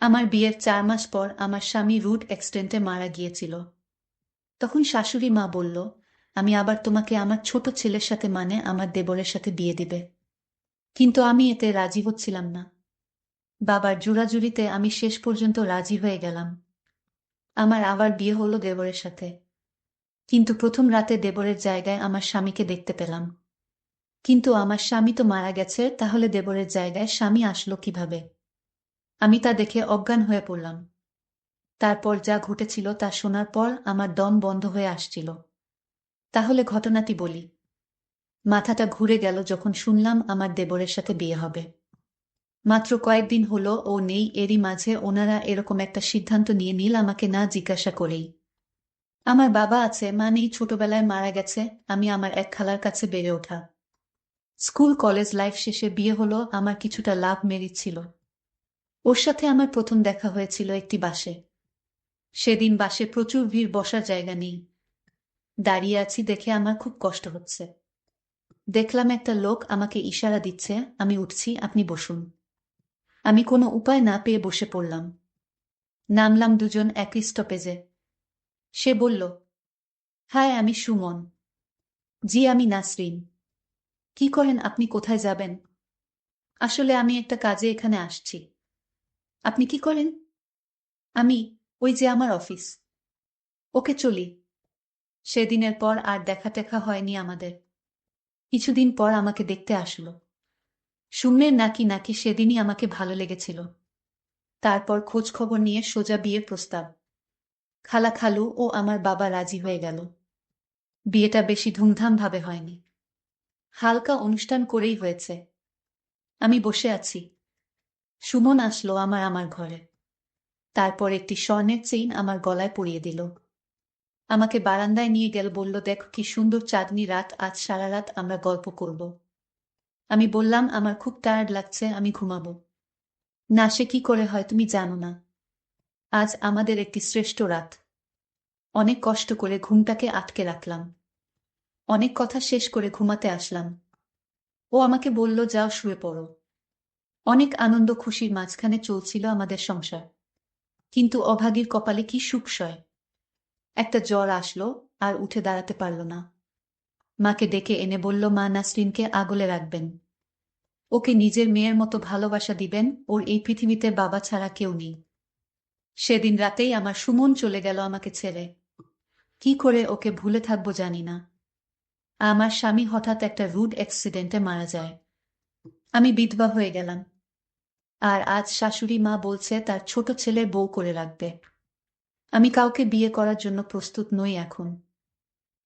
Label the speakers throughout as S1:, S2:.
S1: আমার বিয়ের চার মাস পর আমার স্বামী রুট অ্যাক্সিডেন্টে মারা গিয়েছিল। তখন শাশুড়ি মা বলল, আমি আবার তোমাকে আমার ছোট ছেলের সাথে মানে আমার দেবরের সাথে বিয়ে দিবে। কিন্তু আমি এতে রাজি হচ্ছিলাম না। বাবার জোড়াজুড়িতে আমি শেষ পর্যন্ত রাজি হয়ে গেলাম। আমার আবার বিয়ে হলো দেবরের সাথে। কিন্তু প্রথম রাতে দেবরের জায়গায় আমার স্বামীকে দেখতে পেলাম। কিন্তু আমার স্বামী তো মারা গেছে, তাহলে দেবরের জায়গায় স্বামী আসলো কীভাবে? আমি তা দেখে অজ্ঞান হয়ে পড়লাম। তারপর যা ঘটেছিল তা শোনার পর আমার দম বন্ধ হয়ে আসছিল। তাহলে ঘটনাটি বলি। মাথাটা ঘুরে গেল যখন শুনলাম আমার দেবরের সাথে বিয়ে হবে। মাত্র কয়েকদিন হলো ও নেই, এরই মাঝে ওনারা এরকম একটা সিদ্ধান্ত নিয়ে নিল আমাকে না জিজ্ঞাসা করেই। আমার বাবা আছে মা নেই ছোটবেলায় মারা গেছে, আমি আমার এক খালার কাছে বেড়ে ওঠা। স্কুল, কলেজ লাইফ শেষে বিয়ে হলো, আমার কিছুটা লাভ মেরিট ছিল। ওর সাথে আমার প্রথম দেখা হয়েছিল একটি বাসে। সেদিন বাসে প্রচুর ভিড়, বসার জায়গা নেই। দাঁড়িয়ে আছি দেখে আমার খুব কষ্ট হচ্ছে। দেখলাম একটা লোক আমাকে ইশারা দিচ্ছে, আমি উঠছি, আপনি বসুন। আমি কোনো উপায় না পেয়ে বসে পড়লাম। নামলাম দুজন একই স্টপেজে। সে বলল, হায়, আমি সুমন। জি, আমি নাসরিন। কি করেন, আপনি কোথায় যাবেন? আসলে আমি একটা কাজে এখানে আসছি। আপনি কি করেন? আমি, ওই যে আমার অফিস। ওকে চলি। সেদিনের পর আর দেখা টেখা হয়নি আমাদের। কিছুদিন পর আমাকে দেখতে আসলো। সুমের নাকি নাকি সেদিনই আমাকে ভালো লেগেছিল। তারপর খোঁজ খবর নিয়ে সোজা বিয়ের প্রস্তাব। খালা খালু ও আমার বাবা রাজি হয়ে গেল। বিয়েটা বেশি ধুমধামভাবে হয়নি। হালকা অনুষ্ঠান করেই হয়েছে। আমি বসে আছি। সুমন আসলো আমার আমার ঘরে। তারপর একটি স্বর্ণের চেইন আমার গলায় পরিয়ে দিল। আমাকে বারান্দায় নিয়ে গেল, বলল, দেখ কি সুন্দর চাঁদনি রাত, আজ সারা রাত আমরা গল্প করব। আমি বললাম, আমার খুব টায়ার্ড লাগছে, আমি ঘুমাবো। না, সে কি করে হয় তুমি জানো না। আজ আমাদের একটি শ্রেষ্ঠ রাত। অনেক কষ্ট করে ঘুমটাকে আটকে রাখলাম। অনেক কথা শেষ করে ঘুমাতে আসলাম। ও আমাকে বলল, যাও শুয়ে পড়ো। অনেক আনন্দ খুশির মাঝখানে চলছিল আমাদের সংসার। কিন্তু অভাগীর কপালে কি সুখসয় একটা জ্বর আসলো আর উঠে দাঁড়াতে পারল না। মাকে ডেকে এনে বলল, মা নাসরিনকে আগলে রাখবেন। ওকে নিজের মেয়ের মতো ভালোবাসা দিবেন। ওর এই পৃথিবীতে বাবা ছাড়া কেউ নেই। সেদিন রাতেই আমার সুমন চলে গেল আমাকে ছেড়ে। কি করে ওকে ভুলে থাকব জানি না। আমার স্বামী হঠাৎ একটা রুড অ্যাক্সিডেন্টে মারা যায়। আমি বিধবা হয়ে গেলাম। আর আজ শাশুড়ি মা বলছে তার ছোট ছেলে বউ করে রাখবে। আমি কাউকে বিয়ে করার জন্য প্রস্তুত নই এখন।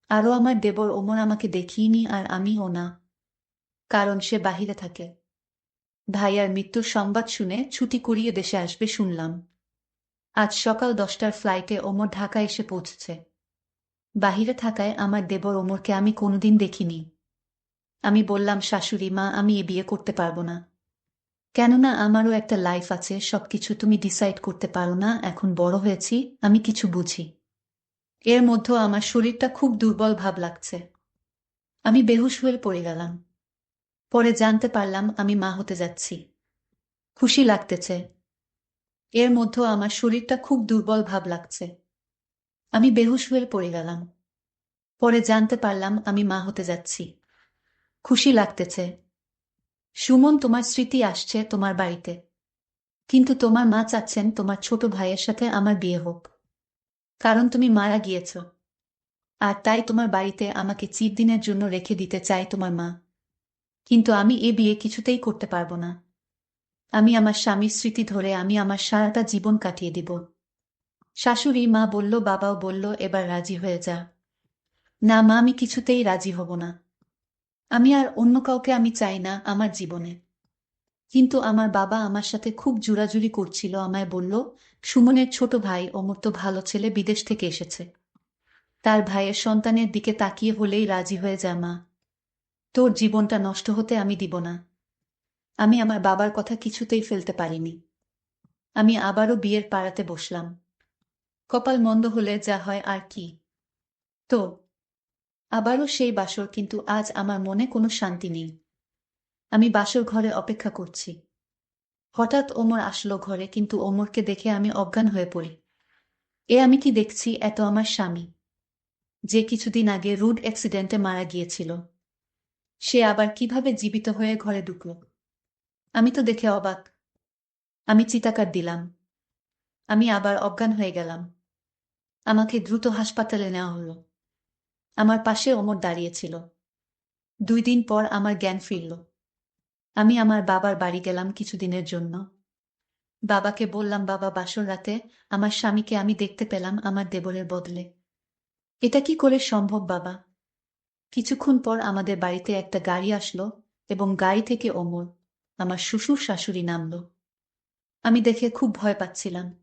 S1: আরও আমার দেবর ওমর আমাকে দেখিইনি আর আমিও না। কারণ সে বাহিরে থাকে। ভাইয়ার মৃত্যুর সংবাদ শুনে ছুটি করিয়ে দেশে আসবে শুনলাম। আজ সকাল দশটার ফ্লাইটে ওমর ঢাকা এসে পৌঁছছে। বাহিরে থাকায় আমার দেবর ওমরকে আমি কোনোদিন দেখিনি। আমি বললাম, শাশুড়ি মা, আমি এ বিয়ে করতে পারব না। কেননা আমারও একটা লাইফ আছে, সবকিছু তুমি ডিসাইড করতে পারো না, এখন বড় হয়েছি, আমি কিছু বুঝি। এর মধ্যে আমার শরীরটা খুব দুর্বল ভাব লাগছে। আমি বেহুশ হয়ে পড়ে গেলাম। পরে জানতে পারলাম আমি মা হতে যাচ্ছি। খুশি লাগতেছে। এর মধ্যে আমার শরীরটা খুব দুর্বল ভাব লাগছে। আমি বেহুশ হয়ে পড়ে গেলাম। পরে জানতে পারলাম আমি মা হতে যাচ্ছি। খুশি লাগতেছে। সুমন তোমার স্মৃতি আসছে তোমার বাড়িতে। কিন্তু তোমার মা চাচ্ছেন তোমার ছোট ভাইয়ের সাথে আমার বিয়ে হোক। কারণ তুমি মারা গিয়েছ। আর তাই তোমার বাড়িতে আমাকে চিরদিনের জন্য রেখে দিতে চাই তোমার মা। কিন্তু আমি এ বিয়ে কিছুতেই করতে পারব না। আমি আমার স্বামীর স্মৃতি ধরে আমি আমার সারাটা জীবন কাটিয়ে দিব। শাশুড়ি মা বলল, বাবাও বলল, এবার রাজি হয়ে যা। না মা, আমি কিছুতেই রাজি হব না। আমি আর অন্য কাউকে আমি চাই না, আমার জীবনে। কিন্তু আমার বাবা আমার সাথে খুব জুরাজুরি করছিল, আমায় বলল, সুমনের ছোট ভাই অমর তো ভালো ছেলে বিদেশ থেকে এসেছে। তার ভাইয়ের সন্তানের দিকে তাকিয়ে হলেই রাজি হয়ে যা মা। তোর জীবনটা নষ্ট হতে আমি দিব না। আমি আমার বাবার কথা কিছুতেই ফেলতে পারিনি। আমি আবারও বিয়ের পাড়াতে বসলাম। কপাল মন্দ হলে যা হয় আর কি। তো আবারও সেই বাসর, কিন্তু আজ আমার মনে কোনো শান্তি নেই। আমি বাসর ঘরে অপেক্ষা করছি। হঠাৎ ওমর আসলো ঘরে, কিন্তু ওমরকে দেখে আমি অজ্ঞান হয়ে পড়ি। এ আমি কি দেখছি? এত আমার স্বামী। যে কিছুদিন আগে রুড অ্যাক্সিডেন্টে মারা গিয়েছিল। সে আবার কীভাবে জীবিত হয়ে ঘরে ঢুকল? আমি তো দেখে অবাক। আমি চিতাকার দিলাম। আমি আবার অজ্ঞান হয়ে গেলাম। আমাকে দ্রুত হাসপাতালে নেওয়া হলো। আমার পাশে ওমর দাঁড়িয়েছিল দুই দিন পর আমার জ্ঞান ফিরল। আমি আমার বাবার বাড়ি গেলাম কিছুদিনের জন্য। বাবাকে বললাম, বাবা, বাসর রাতে আমার স্বামীকে আমি দেখতে পেলাম আমার দেবরের বদলে। এটা কি করে সম্ভব, বাবা? কিছুক্ষণ পর আমাদের বাড়িতে একটা গাড়ি আসলো এবং গাড়ি থেকে ওমর আমার শ্বশুর শাশুড়ি নামলো। আমি দেখে খুব ভয় পাচ্ছিলাম।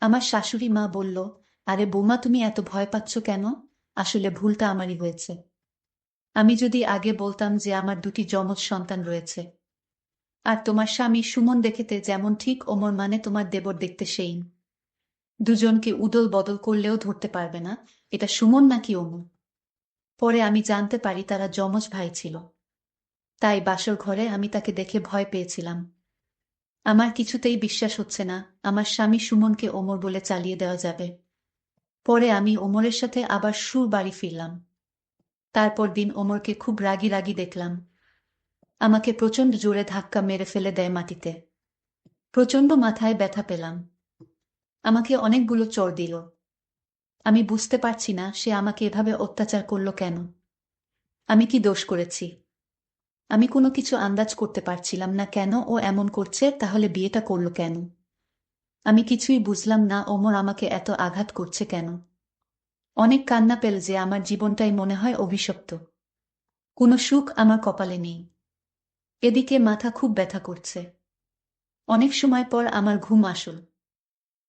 S1: আমার শাশুড়ি মা বলল, আরে বৌমা, তুমি এত ভয় পাচ্ছ কেন? আসলে ভুলটা আমারই হয়েছে। আমি যদি আগে বলতাম যে আমার দুটি যমজ সন্তান রয়েছে। আর তোমার স্বামী সুমন দেখেতে যেমন ঠিক ওমর মানে তোমার দেবর দেখতে সেই দুজনকে উদল বদল করলেও ধরতে পারবে না, এটা সুমন নাকি ওমর? পরে আমি জানতে পারি তারা যমজ ভাই ছিল। তাই বাসর ঘরে আমি তাকে দেখে ভয় পেয়েছিলাম। আমার কিছুতেই বিশ্বাস হচ্ছে না, আমার স্বামী সুমনকে ওমর বলে চালিয়ে দেওয়া যাবে। পরে আমি ওমরের সাথে আবার সুর বাড়ি ফিরলাম। তারপর দিন ওমরকে খুব রাগি রাগি দেখলাম। আমাকে প্রচণ্ড জোরে ধাক্কা মেরে ফেলে দেয় মাটিতে। প্রচণ্ড মাথায় ব্যথা পেলাম। আমাকে অনেকগুলো চর দিল। আমি বুঝতে পারছি না সে আমাকে এভাবে অত্যাচার করল কেন। আমি কি দোষ করেছি? আমি কোনো কিছু আন্দাজ করতে পারছিলাম না কেন ও এমন করছে, তাহলে বিয়েটা করল কেন? আমি কিছুই বুঝলাম না, ওমর আমাকে এত আঘাত করছে কেন? অনেক কান্না পেল যে আমার জীবনটাই মনে হয় অভিশপ্ত। কোনো সুখ আমার কপালে নেই। এদিকে মাথা খুব ব্যথা করছে। অনেক সময় পর আমার ঘুম আসল।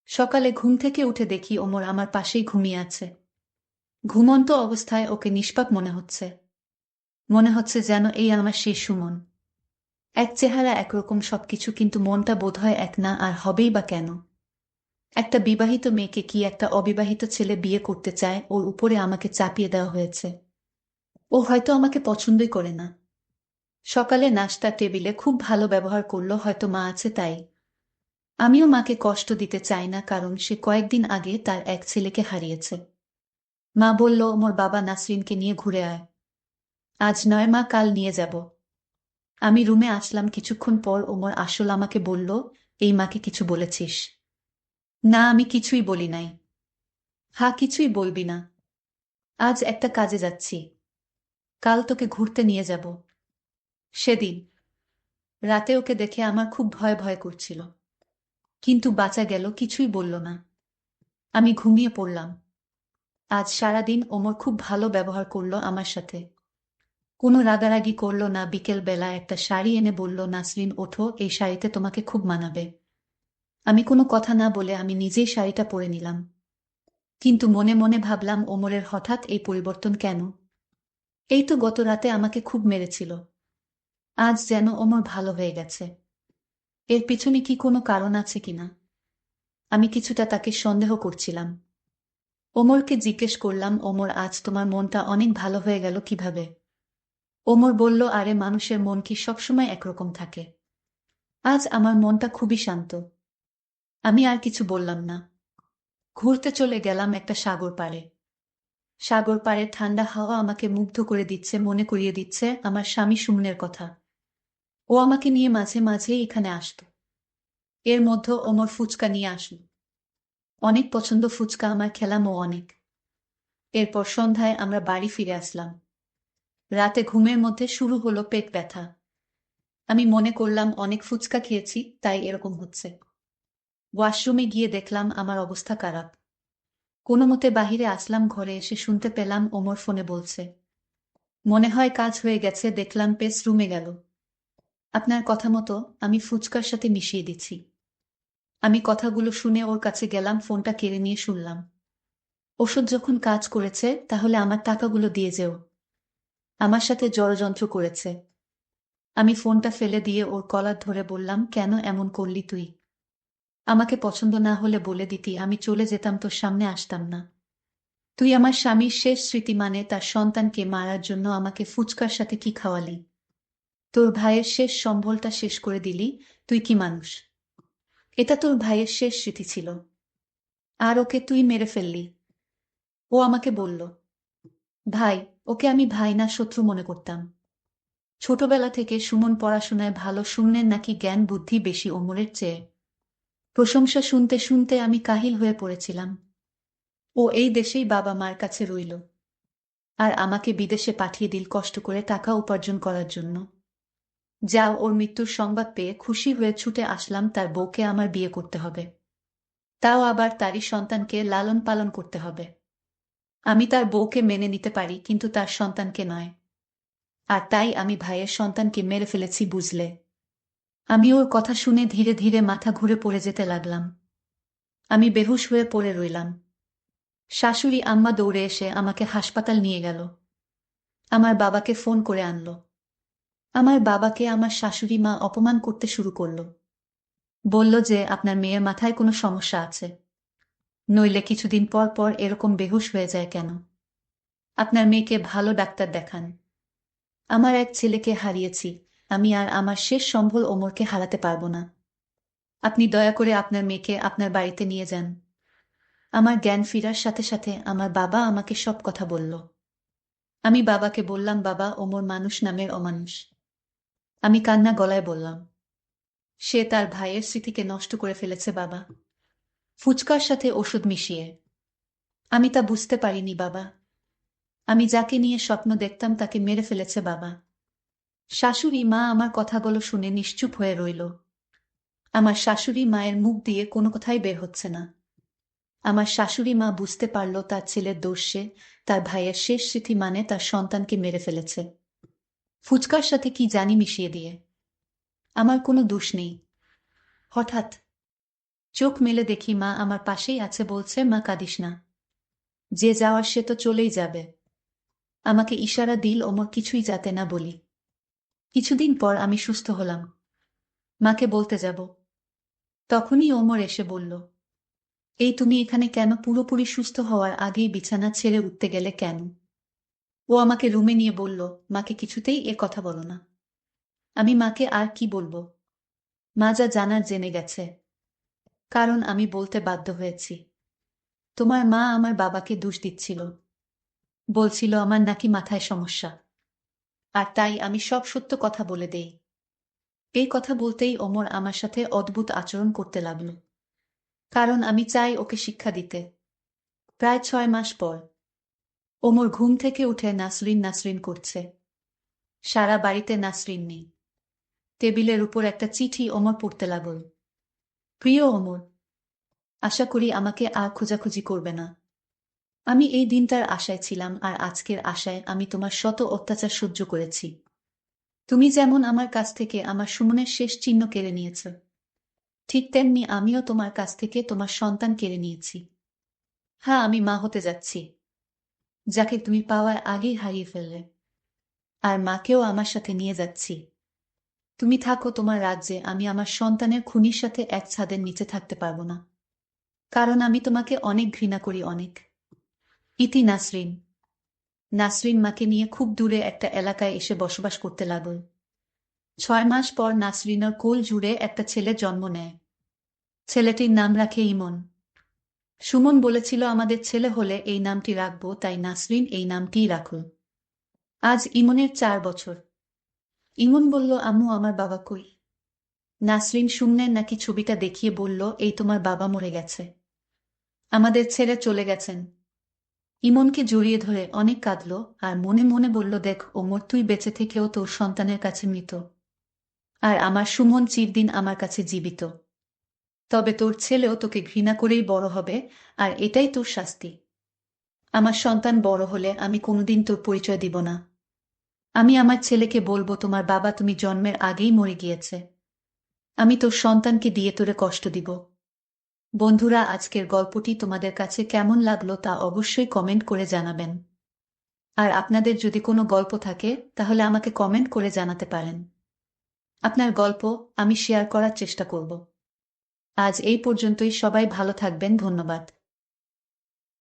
S1: সকালে ঘুম থেকে উঠে দেখি ওমর আমার পাশেই ঘুমিয়ে আছে। ঘুমন্ত অবস্থায় ওকে নিষ্পাপ মনে হচ্ছে। মনে হচ্ছে যেন এই আমার সেই সুমন। এক চেহারা একরকম সবকিছু কিন্তু মনটা বোধ হয় এক না, আর হবেই বা কেন? একটা বিবাহিত মেয়েকে কি একটা অবিবাহিত ছেলে বিয়ে করতে চায়, ওর উপরে আমাকে চাপিয়ে দেওয়া হয়েছে। ও হয়তো আমাকে পছন্দই করে না। সকালে নাস্তা টেবিলে খুব ভালো ব্যবহার করল, হয়তো মা আছে তাই। আমিও মাকে কষ্ট দিতে চাই না, কারণ সে কয়েকদিন আগে তার এক ছেলেকে হারিয়েছে। মা বলল মোর বাবা নাসরিনকে নিয়ে ঘুরে আয়। আজ নয় মা, কাল নিয়ে যাব। আমি রুমে আসলাম কিছুক্ষণ পর ওমর আসল আমাকে বলল, এই মাকে কিছু বলেছিস? না, আমি কিছুই বলি নাই। হা, কিছুই বলবি না। আজ একটা কাজে যাচ্ছি। কাল তোকে ঘুরতে নিয়ে যাব। সেদিন? রাতে ওকে দেখে আমার খুব ভয় ভয় করছিল। কিন্তু বাঁচা গেল, কিছুই বলল না। আমি ঘুমিয়ে পড়লাম। আজ সারাদিন ওমর খুব ভালো ব্যবহার করল আমার সাথে। কোনো রাগারাগি করল না, বিকেল বেলা একটা শাড়ি এনে বলল, নাসরিন, ওঠো, এই শাড়িতে তোমাকে খুব মানাবে। আমি কোনো কথা না বলে আমি নিজেই শাড়িটা পরে নিলাম। কিন্তু মনে মনে ভাবলাম, ওমরের হঠাৎ এই পরিবর্তন কেন? এই তো গত রাতে আমাকে খুব মেরেছিল। আজ যেন ওমর ভালো হয়ে গেছে। এর পিছনে কি কোনো কারণ আছে কিনা আমি কিছুটা তাকে সন্দেহ করছিলাম। ওমরকে জিজ্ঞেস করলাম, ওমর, আজ তোমার মনটা অনেক ভালো হয়ে গেল কীভাবে? ওমর বলল, আরে, মানুষের মন কি সবসময় একরকম থাকে? আজ আমার মনটা খুবই শান্ত। আমি আর কিছু বললাম না। ঘুরতে চলে গেলাম একটা সাগর পাড়ে। সাগর পাড়ে ঠান্ডা হাওয়া আমাকে মুগ্ধ করে দিচ্ছে, মনে করিয়ে দিচ্ছে আমার স্বামী সুমনের কথা। ও আমাকে নিয়ে মাঝে মাঝে এখানে আসত। এর মধ্যে ওমর ফুচকা নিয়ে আসল। অনেক পছন্দ ফুচকা, আমার খেলাম ও অনেক। এরপর সন্ধ্যায় আমরা বাড়ি ফিরে আসলাম। রাতে ঘুমের মধ্যে শুরু হলো পেট ব্যথা। আমি মনে করলাম অনেক ফুচকা খেয়েছি, তাই এরকম হচ্ছে। ওয়াশরুমে গিয়ে দেখলাম আমার অবস্থা খারাপ। কোনো মতে বাহিরে আসলাম, ঘরে এসে শুনতে পেলাম ওমর ফোনে বলছে, মনে হয় কাজ হয়ে গেছে, দেখলাম পেস রুমে গেল। আপনার কথা মতো আমি ফুচকার সাথে মিশিয়ে দিচ্ছি আমি কথাগুলো শুনে ওর কাছে গেলাম, ফোনটা কেড়ে নিয়ে শুনলাম। ওষুধ যখন কাজ করেছে, তাহলে আমার টাকাগুলো দিয়ে যেও। আমার সাথে জড়যন্ত্র করেছে। আমি ফোনটা ফেলে দিয়ে ওর কলার ধরে বললাম, কেন এমন করলি তুই? আমাকে পছন্দ না হলে বলে দিতি, আমি চলে যেতাম তোর সামনে, আসতাম না। তুই আমার স্বামীর শেষ স্মৃতি মানে তার সন্তানকে মারার জন্য আমাকে ফুচকার সাথে কি খাওয়ালি? তোর ভাইয়ের শেষ সম্বলটা শেষ করে দিলি, তুই কি মানুষ? এটা তোর ভাইয়ের শেষ স্মৃতি ছিল। আর ওকে তুই মেরে ফেললি। ও আমাকে বলল, ভাই ওকে আমি ভাই না শত্রু মনে করতাম। ছোটবেলা থেকে সুমন পড়াশোনায় ভালো শূন্যের নাকি জ্ঞান, বুদ্ধি বেশি ওমরের চেয়ে? প্রশংসা শুনতে শুনতে আমি কাহিল হয়ে পড়েছিলাম। ও এই দেশেই বাবা মার কাছে রইল। আর আমাকে বিদেশে পাঠিয়ে দিল কষ্ট করে টাকা উপার্জন করার জন্য। যা ওর মৃত্যুর সংবাদ পেয়ে খুশি হয়ে ছুটে আসলাম তার বউকে আমার বিয়ে করতে হবে। তাও আবার তারই সন্তানকে লালন পালন করতে হবে। আমি তার বউকে মেনে নিতে পারি, কিন্তু তার সন্তানকে নয়। আর তাই আমি ভাইয়ের সন্তানকে মেরে ফেলেছি বুঝলে। আমি ওর কথা শুনে ধীরে ধীরে মাথা ঘুরে পড়ে যেতে লাগলাম। আমি বেহুশ হয়ে পড়ে রইলাম। শাশুড়ি আম্মা দৌড়ে এসে আমাকে হাসপাতাল নিয়ে গেল। আমার বাবাকে ফোন করে আনল। আমার বাবাকে আমার শাশুড়ি মা অপমান করতে শুরু করল। বলল যে আপনার মেয়ের মাথায় কোনো সমস্যা আছে। নইলে কিছুদিন পর পর এরকম বেহুশ হয়ে যায় কেন? আপনার মেয়েকে ভালো ডাক্তার দেখান। আমার এক ছেলেকে হারিয়েছি, আমি আর আমার শেষ সম্বল ওমরকে হারাতে পারব না। আপনি দয়া করে আপনার মেয়েকে আপনার বাড়িতে নিয়ে যান। আমার জ্ঞান ফিরার সাথে সাথে আমার বাবা আমাকে সব কথা বলল। আমি বাবাকে বললাম, বাবা, ওমর মানুষ নামের অমানুষ। আমি কান্না গলায় বললাম, সে তার ভাইয়ের স্মৃতিকে নষ্ট করে ফেলেছে বাবা। ফুচকার সাথে ওষুধ মিশিয়ে। আমি তা বুঝতে পারিনি, বাবা। আমি যাকে নিয়ে স্বপ্ন দেখতাম তাকে মেরে ফেলেছে বাবা। শাশুড়ি মা আমার কথাগুলো শুনে নিশ্চুপ হয়ে রইল। আমার শাশুড়ি মায়ের মুখ দিয়ে কোনো কথাই বের হচ্ছে না। আমার শাশুড়ি মা বুঝতে পারল তার ছেলের দোষে তার ভাইয়ের শেষ স্মৃতি মানে তার সন্তানকে মেরে ফেলেছে। ফুচকার সাথে কি জানি মিশিয়ে দিয়ে। আমার কোনো দোষ নেই। হঠাৎ চোখ মেলে দেখি মা আমার পাশেই আছে বলছে, মা, কাঁদিস না। যে যাওয়ার সে তো চলেই যাবে। আমাকে ইশারা দিল, ওমর, কিছুই যাতে না বলি। কিছুদিন পর আমি সুস্থ হলাম। মাকে বলতে যাব। তখনই ওমর এসে বলল, এই তুমি এখানে কেন পুরোপুরি সুস্থ হওয়ার আগেই বিছানা ছেড়ে উঠতে গেলে কেন? ও আমাকে রুমে নিয়ে বলল, মাকে কিছুতেই এ কথা বলো না। আমি মাকে আর কি বলব? মা যা জানার জেনে গেছে। কারণ আমি বলতে বাধ্য হয়েছি। তোমার মা আমার বাবাকে দোষ দিচ্ছিল। বলছিল আমার নাকি মাথায় সমস্যা। আর তাই আমি সব সত্য কথা বলে দেই। এই কথা বলতেই ওমর আমার সাথে অদ্ভুত আচরণ করতে লাগল। কারণ আমি চাই ওকে শিক্ষা দিতে। প্রায় ছয় মাস পর ওমর ঘুম থেকে উঠে নাসরিন নাসরিন করছে। সারা বাড়িতে নাসরিন নেই। টেবিলের উপর একটা চিঠি ওমর পড়তে লাগল। প্রিয় অমর, আশা করি আমাকে আর খোঁজাখুঁজি করবে না। আমি এই দিনটার আশায় ছিলাম আর আজকের আশায় আমি তোমার শত অত্যাচার সহ্য করেছি। তুমি যেমন আমার কাছ থেকে আমার সুমনের শেষ চিহ্ন কেড়ে নিয়েছ, ঠিক তেমনি আমিও তোমার কাছ থেকে তোমার সন্তান কেড়ে নিয়েছি। হ্যাঁ আমি মা হতে যাচ্ছি, যাকে তুমি পাওয়ার আগেই হারিয়ে ফেললে, আর মাকেও আমার সাথে নিয়ে যাচ্ছি। তুমি থাকো তোমার রাজ্যে, আমি আমার সন্তানের খুনির সাথে এক ছাদের নিচে থাকতে পারব না। কারণ আমি তোমাকে অনেক ঘৃণা করি অনেক। ইতি নাসরিন। নাসরিন মাকে নিয়ে খুব দূরে একটা এলাকায় এসে বসবাস করতে লাগল। ছয় মাস পর নাসরিনের কোল জুড়ে একটা ছেলে জন্ম নেয়। ছেলেটির নাম রাখে ইমন। সুমন বলেছিল, আমাদের ছেলে হলে এই নামটি রাখব, তাই নাসরিন এই নামটিই রাখল আজ ইমনের চার বছর। ইমন বলল, আম্মু, আমার বাবা কই? নাসরিন শুনলেন নাকি ছবিটা দেখিয়ে বলল, এই তোমার বাবা মরে গেছে। আমাদের ছেড়ে চলে গেছেন। ইমনকে জড়িয়ে ধরে অনেক কাঁদল আর মনে মনে বলল, দেখ, ওমর, তুই বেঁচে থেকেও তোর সন্তানের কাছে মৃত। আর আমার সুমন চিরদিন আমার কাছে জীবিত। তবে তোর ছেলেও তোকে ঘৃণা করেই বড় হবে, আর এটাই তোর শাস্তি। আমার সন্তান বড় হলে আমি কোনোদিন তোর পরিচয় দিব না। আমি আমার ছেলেকে বলব, তোমার বাবা তুমি জন্মের আগেই মরে গিয়েছে। আমি তোর সন্তানকে দিয়ে তোরে কষ্ট দিব। বন্ধুরা, আজকের গল্পটি তোমাদের কাছে কেমন লাগল তা অবশ্যই কমেন্ট করে জানাবেন। আর আপনাদের যদি কোনো গল্প থাকে, তাহলে আমাকে কমেন্ট করে জানাতে পারেন। আপনার গল্প আমি শেয়ার করার চেষ্টা করব। আজ এই পর্যন্তই। সবাই ভালো থাকবেন। ধন্যবাদ।